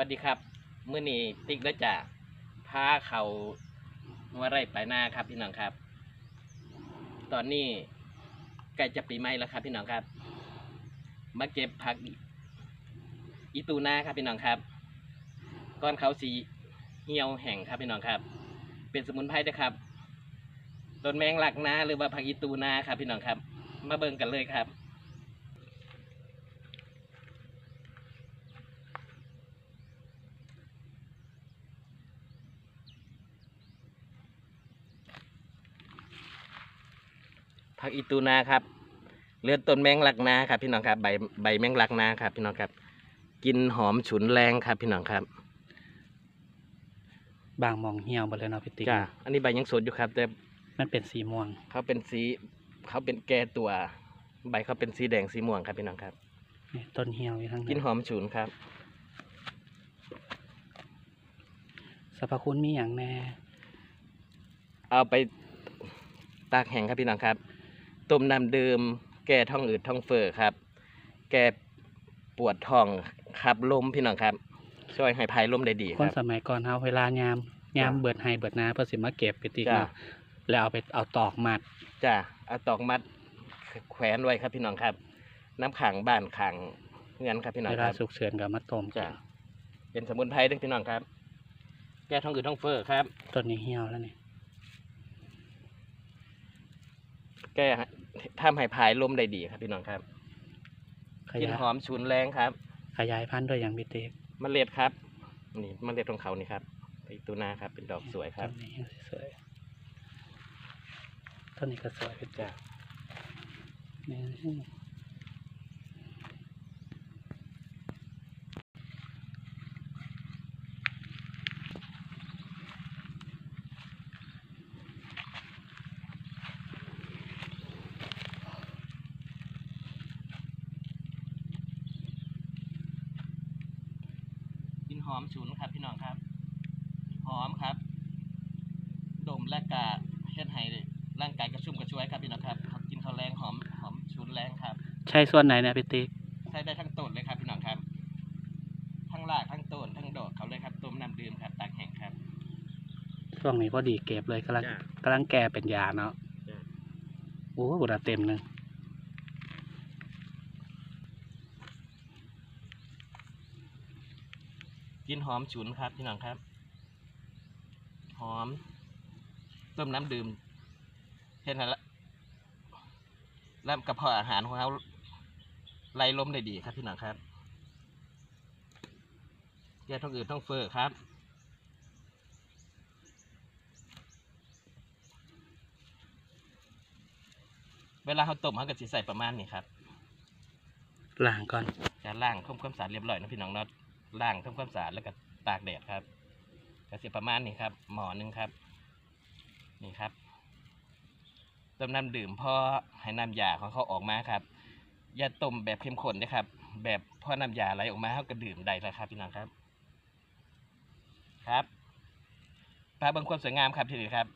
วัสดีครับมื้อนี้ติ๊กและจ่าพาเขาว่าไรไปหน้าครับพี่น้องครับ ตอนนี้ใกล้จะปีใหม่แล้วครับพี่น้องครับ มาเก็บผักอีตูนาครับพี่น้องครับ ก้อนเขาสีเหี่ยวแห้งครับพี่น้องครับ เป็นสมุนไพรนะครับต้นแมงลักนาหรือว่าผักอีตูนาครับพี่น้องครับ มาเบิ่งกันเลยครับ ผักอีตูนาครับเลือดต้นแมงลักนาครับ พี่น้องครับใบใบแมงลักนาครับ พี่น้องครับ กินหอมฉุนแรงครับ พี่น้องครับบางมองเหี่ยวหมดเลยเนาะพี่ติ๊กจ้าอันนี้ใบยังสดอยู่ครับ แต่มันเป็นสีม่วง เขาเป็นสีเขาเป็นแก่ตัว ใบเขาเป็นสีแดงสีม่วงครับพี่น้องครับนี่ต้นเหี่ยวอยู่ทั้งกินหอมฉุนครับสรรพคุณมีอย่างแน่ เอาไปตากแห้งครับพี่น้องครับ ต้มน้ำดื่มแก้ท้องอืดท้องเฟ้อครับ แก้ปวดท้องขับลมพี่น้องครับ ช่วยให้พายลมได้ดีคคนรับ สมัยก่อนเฮาเวลายามยามจ้ะเบิดไฮเบิดนาเพื่อสิมาเก็บพี่ติ๊กจ้ะ เนาะแล้วเอาไปเอาตอกมัดจ้าเอาตอกมัดแขวนไว้ครับพี่น้องครับ น้ำขังบ้านขังเงินครับพี่น้องเวคลารับ สุกเฉินกับมาต้มจ้าเป็นสมุนไพรเด้วยพี่น้องครับ แก้ท้องอืดท้องเฟ้อครับ ต้นนี้เหี่ยวแล้วนี่ แก้ทำให้พายลมได้ดีครับพี่น้องครับขกินยายหอมฉุนแรงครับขยายพันธุ์ด้วยอย่างพี่ติ๊กมเมล็ดครับ นี่มเมล็ดของเขานี่ครับไอตูนาครับ เป็นดอกสวยครับต้นนี้สวยต้นนี้ก็สวยพี่ติ๊จ้ากนี่ หอมฉุนครับพี่น้องครับ หอมครับ ดมและกะเฮ็ดให้ร่างกายกระชุ่มกระชวยครับพี่น้องครับเขากินข้าวแรงหอมหอมฉุนแรงครับ ใช่ส่วนไหนเนี่ยพี่ติ๊กใช้ได้ทั้งต้นเลยครับพี่น้องครับทั้งรากทั้งต้นทั้งดอกเขาเลยครับต้มน้ำดื่มครับตากแห้งครับช่วงนี้พอดีเก็บเลยกำลังจ้ะ กำลังแก่เป็นยาเนาะจ้ะ โอ้โหบุระเต็มหนึ่ง กินหอมฉุนครับพี่น้องครับ หอม ต้มน้ำดื่มเห็นไหมละแล้วกระเพาะอาหารของเขาไล่ลมได้ดีครับพี่น้องครับแก้ท้องอืดท้องเฟ้อครับเวลาเขาต้มเขาก็จะใส่ประมาณนี้ครับล้างก่อนจะล่างทำความสะอาดเรียบร้อยนะพี่น้องเนาะ ล่างทำความสะอาดแล้วก็ตากแดดครับก็สิประมาณนี้ครับ หมอนึงครับ นี่ครับต้มน้ำดื่มพอให้น้ำยาของเขาออกมาครับอย่าต้มแบบเข้มข้นนะครับ แบบพอน้ำยาไหลออกมาเขาก็ดื่มได้แล้วครับพี่น้องครับ ครับปลาบางความสวยงามครับทีนี้ครับ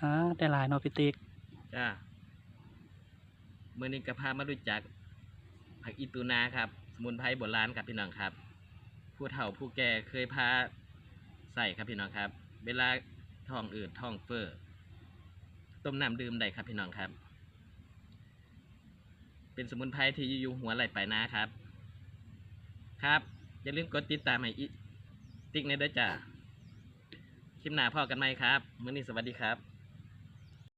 อ่าได้หลายเนาะพี่ติ๊กจ้าเมื่อนี้ก็พามารู้จักผักอีตูนาครับ สมุนไพรโบราณครับพี่น้องครับ ผู้เฒ่าผู้แก่เคยพาใส่ครับพี่น้องครับ เวลาท้องอืดท้องเฟ้อต้มน้ำดื่มได้ครับพี่น้องครับ เป็นสมุนไพรที่อยู่หัวไหล่ปนาครับ ครับอย่าลืมกดติดตามให้อีติ๊กในด้อจ้าคลิปหน้าพ่อกันไหมครับมื้อนี้สวัสดีครับ